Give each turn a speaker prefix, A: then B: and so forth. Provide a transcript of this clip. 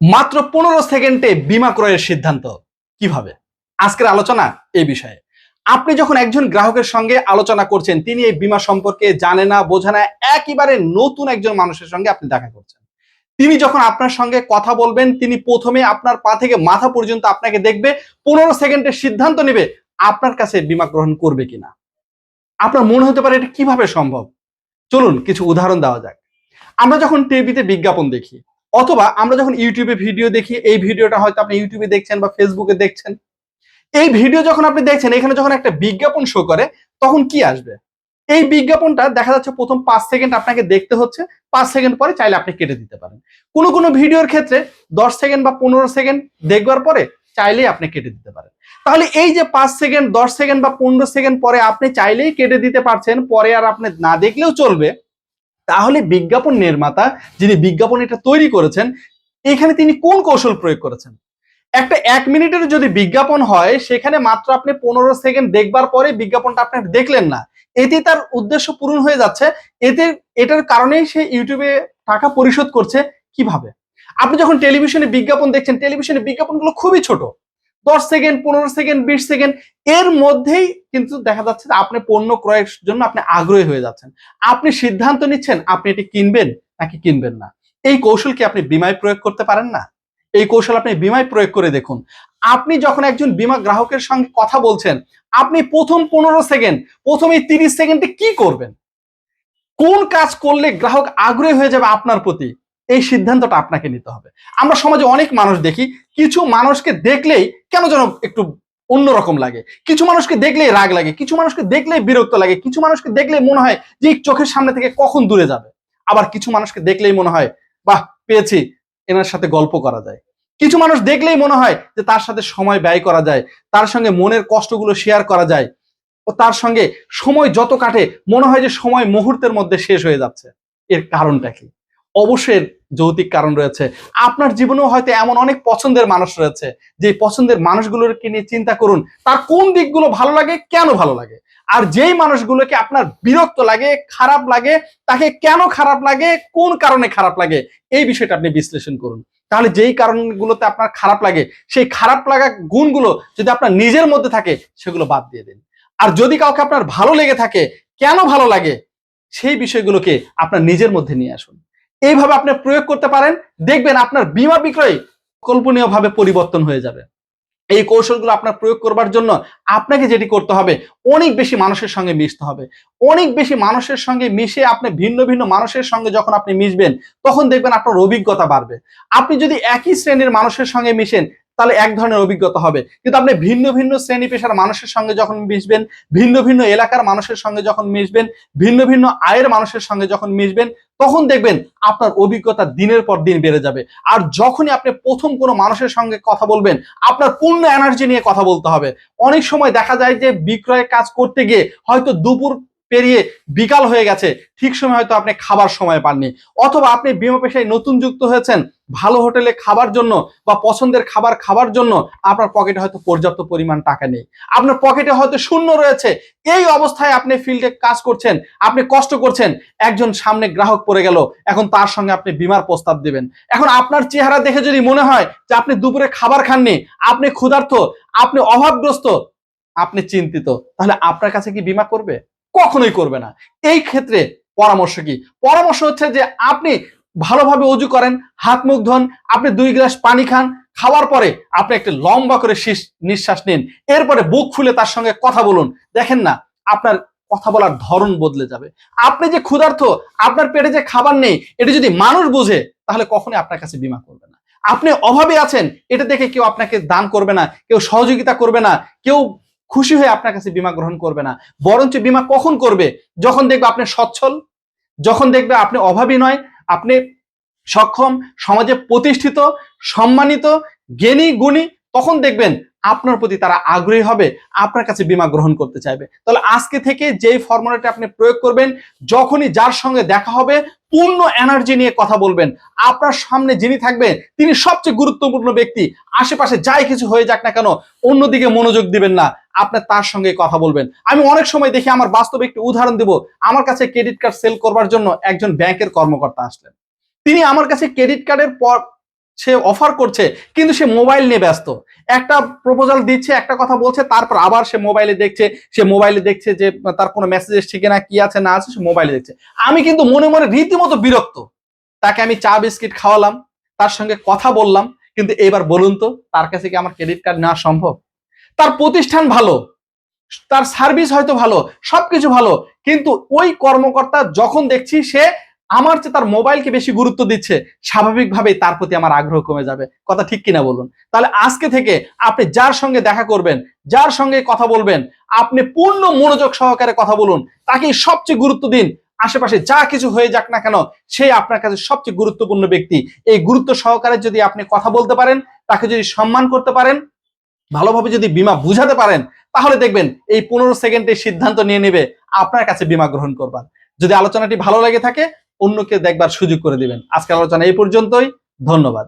A: মাত্র পনেরো সেকেন্ডে বিমা ক্রয়ের সিদ্ধান্ত। কীভাবে? আজকের আলোচনা এই বিষয়ে। আপনি যখন একজন গ্রাহকের সঙ্গে আলোচনা করছেন, তিনি এই বিমা সম্পর্কে জানে না, বোঝে না, একেবারে নতুন একজন মানুষের সঙ্গে আপনি দেখা করছেন। তিনি যখন আপনার সঙ্গে কথা বলবেন, তিনি প্রথমে আপনার পা থেকে মাথা পর্যন্ত আপনাকে দেখবে, পনেরো সেকেন্ডের সিদ্ধান্ত নেবে আপনার কাছে বিমা গ্রহণ করবে কিনা। আপনার মনে হতে পারে এটা কীভাবে সম্ভব? চলুন, কিছু উদাহরণ দেওয়া যাক। আমরা যখন টিভিতে বিজ্ঞাপন দেখি অথবা আমরা যখন ইউটিউবে ভিডিও দেখি, এই ভিডিওটা হয়তো আপনি ইউটিউবে দেখছেন বা ফেসবুকে দেখছেন। এই ভিডিও যখন আপনি দেখছেন, এখানে যখন একটা বিজ্ঞাপন শো করে, তখন কি আসবে? এই বিজ্ঞাপনটা দেখা যাচ্ছে প্রথম পাঁচ সেকেন্ড আপনাকে দেখতে হচ্ছে, পাঁচ সেকেন্ড পরে চাইলে আপনি কেটে দিতে পারেন। কোনো কোনো ভিডিওর ক্ষেত্রে দশ সেকেন্ড বা পনেরো সেকেন্ড দেখবার পরে চাইলেই আপনি কেটে দিতে পারেন। তাহলে এই যে পাঁচ সেকেন্ড, দশ সেকেন্ড বা পনেরো সেকেন্ড পরে আপনি চাইলেই কেটে দিতে পারছেন, পরে আর আপনি না দেখলেও চলবে। তাহলে বিজ্ঞাপন নির্মাতা যিনি বিজ্ঞাপন এটা তৈরি করেছেন, এখানে তিনি কোন কৌশল প্রয়োগ করেছেন? একটা এক মিনিটের যদি বিজ্ঞাপন হয়, সেখানে মাত্র আপনি পনেরো সেকেন্ড দেখবার পরে বিজ্ঞাপনটা আপনি দেখলেন না। এতে তার উদ্দেশ্য পূরণ হয়ে যাচ্ছে। এতে এটার কারণেই সে ইউটিউবে টাকা পরিশোধ করছে কীভাবে? আপনি যখন টেলিভিশনে বিজ্ঞাপন দেখছেন, টেলিভিশনে বিজ্ঞাপনগুলো খুবই ছোট। দশ সেকেন্ড, পনেরো সেকেন্ড, বিশ সেকেন্ড, এর মধ্যেই কিন্তু দেখা যাচ্ছে যে আপনি পণ্য ক্রয়ের জন্য আপনি আগ্রহী হয়ে যাচ্ছেন। আপনি সিদ্ধান্ত নিচ্ছেন, আপনি এটি কিনবেন নাকি কিনবেন না। এই কৌশল কি আপনি বিমায় প্রয়োগ করতে পারেন না? এই কৌশল আপনি বিমায় প্রয়োগ করে দেখুন। আপনি যখন একজন বিমা গ্রাহকের সঙ্গে কথা বলছেন, আপনি প্রথম পনেরো সেকেন্ড, প্রথম এই তিরিশ সেকেন্ডে কি করবেন? কোন কাজ করলে গ্রাহক আগ্রহী হয়ে যাবে আপনার প্রতি? এই সিদ্ধান্তটা আপনাকে নিতে হবে। আমরা সমাজে অনেক মানুষ দেখি কিছু মানুষকে দেখলেই কেন যেন একটু অন্যরকম লাগে? কিছু মানুষকে দেখলেই রাগ লাগে, কিছু মানুষকে দেখলেই বিরক্ত লাগে, কিছু মানুষকে দেখলেই মনে হয় যে চোখের সামনে থেকে কখন দূরে যাবে? আবার কিছু মানুষকে দেখলেই মনে হয়, বাহ, পেয়েছি, এনার সাথে গল্প করা যায়। কিছু মানুষ দেখলেই মনে হয় যে তার সাথে সময় ব্যয় করা যায়, তার সঙ্গে মনের কষ্টগুলো শেয়ার করা যায়, ও তার সঙ্গে সময় যত কাটে, মনে হয় যে সময় মুহূর্তের মধ্যে শেষ হয়ে যাচ্ছে। এর কারণটা কি? অবশ্যই যৌতিক কারণ রয়েছে। আপনার জীবনেও হয়তো এমন অনেক পছন্দের মানুষ রয়েছে, যে পছন্দের মানুষগুলোকে নিয়ে চিন্তা করুন, তার কোন দিকগুলো ভালো লাগে, কেন ভালো লাগে? আর যেই মানুষগুলোকে আপনার বিরক্ত লাগে, খারাপ লাগে, তাকে কেন খারাপ লাগে, কোন কারণে খারাপ লাগে, এই বিষয়টা আপনি বিশ্লেষণ করুন। তাহলে যেই কারণগুলোতে আপনার খারাপ লাগে, সেই খারাপ লাগা গুণগুলো যদি আপনার নিজের মধ্যে থাকে, সেগুলো বাদ দিয়ে দিন। আর যদি কাউকে আপনার ভালো লেগে থাকে, কেন ভালো লাগে, সেই বিষয়গুলোকে আপনার নিজের মধ্যে নিয়ে আসুন। এইভাবে আপনি প্রয়োগ করতে পারেন, দেখবেন আপনার বিমা বিক্রয় কল্পনীয়ভাবে পরিবর্তন হয়ে যাবে। এই কৌশলগুলো আপনার প্রয়োগ করবার জন্য আপনাকে যেটি করতে হবে, অনেক বেশি মানুষের সঙ্গে মিশতে হবে। অনেক বেশি মানুষের সঙ্গে মিশে আপনি ভিন্ন ভিন্ন মানুষের সঙ্গে যখন আপনি মিশবেন, তখন দেখবেন আপনার অভিজ্ঞতা বাড়বে। আপনি যদি একই শ্রেণির মানুষের সঙ্গে মিশেন তাহলে এক ধরনের অভিজ্ঞতা হবে। কিন্তু আপনি ভিন্ন ভিন্ন শ্রেণি পেশার মানুষের সঙ্গে যখন মিশবেন, ভিন্ন ভিন্ন এলাকার মানুষের সঙ্গে যখন মিশবেন, ভিন্ন ভিন্ন আয়ের মানুষের সঙ্গে যখন মিশবেন, তখন দেখবেন আপনার অভিজ্ঞতা দিনের পর দিন বেড়ে যাবে। আর যখনই আপনি প্রথম কোনো মানুষের সঙ্গে কথা বলবেন, আপনার পূর্ণ এনার্জি নিয়ে কথা বলতে হবে। অনেক সময় দেখা যায় যে বিক্রয় কাজ করতে গিয়ে হয়তো দুপুর পেরিয়ে বিকাল হয়ে গেছে। ঠিক সময় হয়তো আপনি খাবার সময় পাননি। অথবা আপনি বিমা পেশায় নতুন যুক্ত হয়েছেন। ভালো হোটেলে খাবার জন্য বা পছন্দের খাবার খাবার জন্য আপনার পকেটে হয়তো পর্যাপ্ত পরিমাণ টাকা নেই। আপনার পকেটে হয়তো শূন্য রয়েছে। এই অবস্থায় আপনি ফিল্ডে কাজ করছেন, আপনি কষ্ট করছেন, একজন সামনে গ্রাহক পড়ে গেল, এখন তার সঙ্গে আপনি বিমার প্রস্তাব দিবেন। এখন আপনার চেহারা দেখে যদি মনে হয় যে আপনি দুপুরে খাবার খাননি, আপনি ক্ষুধার্ত, আপনি অভাবগ্রস্ত, আপনি চিন্তিত, তাহলে আপনার কাছে কি বিমা করবে? কখনোই করবে না। এই ক্ষেত্রে পরামর্শ কি? পরামর্শ হচ্ছে যে আপনি ভালোভাবে অজু করেন, হাত মুখ ধোন, আপনি দুই গ্লাস পানি খান, খাওয়ার পরে আপনি একটা লম্বা করে শীষ- নিঃশ্বাস নিন। এরপরে বুক ফুলে তার সঙ্গে কথা বলুন। দেখেন না, আপনার কথা বলার ধরন বদলে যাবে। আপনি যে ক্ষুধার্ত, আপনার পেটে যে খাবার নেই, এটা যদি মানুষ বুঝে, তাহলে কখনোই আপনার কাছে বিমা করবে না। আপনি অভাবে আছেন, এটা দেখে কেউ আপনাকে দান করবে না, কেউ সহযোগিতা করবে না, কেউ খুশি হয়ে আপনার কাছে বিমা গ্রহণ করবে না। বরঞ্চ বিমা কখন করবে? যখন দেখবে আপনি সচ্ছল, যখন দেখবে আপনি অভাবী নয়, আপনি সক্ষম, সমাজে প্রতিষ্ঠিত, সম্মানিত, জ্ঞানী, গুণী, তখন দেখবেন আপনার প্রতি তারা আগ্রহী হবে, আপনার কাছে বিমা গ্রহণ করতে চাইবে। তাহলে আজকে থেকে যেই ফর্মুলাটা আপনি প্রয়োগ করবেন, যখনই যার সঙ্গে দেখা হবে, পূর্ণ এনার্জি নিয়ে কথা বলবেন। আপনার সামনে যিনি থাকবেন, তিনি সবচেয়ে গুরুত্বপূর্ণ ব্যক্তি। আশেপাশে যাই কিছু হয়ে যাক না কেন, অন্যদিকে মনোযোগ দিবেন না। আপনার তার সঙ্গে কথা বলবেন। আমি অনেক সময় দেখি আমার বাস্তবে একটি উদাহরণ দিব। আমার কাছে ক্রেডিট কার্ড সেল করবার জন্য একজন ব্যাংকের কর্মকর্তা আসলেন। তিনি আমার কাছে ক্রেডিট কার্ডের পর সে অফার করছে, কিন্তু সে মোবাইল নিয়ে ব্যস্ত। একটা প্রপোজাল দিচ্ছে, একটা কথা বলছে, তারপর আবার সে মোবাইলে দেখছে, সে মোবাইলে দেখছে যে তার কোনো মেসেজ এসছে কিনা, কি আছে, না আছে, সে মোবাইলে দেখছে। আমি কিন্তু মনে মনে রীতিমতো বিরক্ত। তাকে আমি চা বিস্কিট খাওয়ালাম, তার সঙ্গে কথা বললাম, কিন্তু এবার বলুন তো, তার কাছে কি আমার ক্রেডিট কার্ড নেওয়া সম্ভব? তার প্রতিষ্ঠান ভালো, তার সার্ভিস হয়তো ভালো, সবকিছু ভালো, কিন্তু ওই কর্মকর্তা যখন দেখছি সে আমার চেয়ে তার মোবাইলকে বেশি গুরুত্ব দিচ্ছে, স্বাভাবিকভাবেই তার প্রতি আমার আগ্রহ কমে যাবে। কথা ঠিক কিনা বলুন? তাহলে আজকে থেকে আপনি যার সঙ্গে দেখা করবেন, যার সঙ্গে কথা বলবেন, আপনি পূর্ণ মনোযোগ সহকারে কথা বলুন তাকে সবচেয়ে গুরুত্ব দিন। আশেপাশে যা কিছু হয়ে যাক না কেন, সে আপনার কাছে সবচেয়ে গুরুত্বপূর্ণ ব্যক্তি। এই গুরুত্ব সহকারে যদি আপনি কথা বলতে পারেন, তাকে যদি সম্মান করতে পারেন ভালোভাবে যদি বিমা বুঝাতে পারেন, তাহলে দেখবেন এই পনেরো সেকেন্ডে সিদ্ধান্ত নিয়ে নেবে, আপনার কাছে বিমা গ্রহণ করবার। যদি আলোচনাটি ভালো লাগে থাকে, অন্যকে দেখবার সুযোগ করে দিবেন। আজকের আলোচনা এই পর্যন্তই, ধন্যবাদ।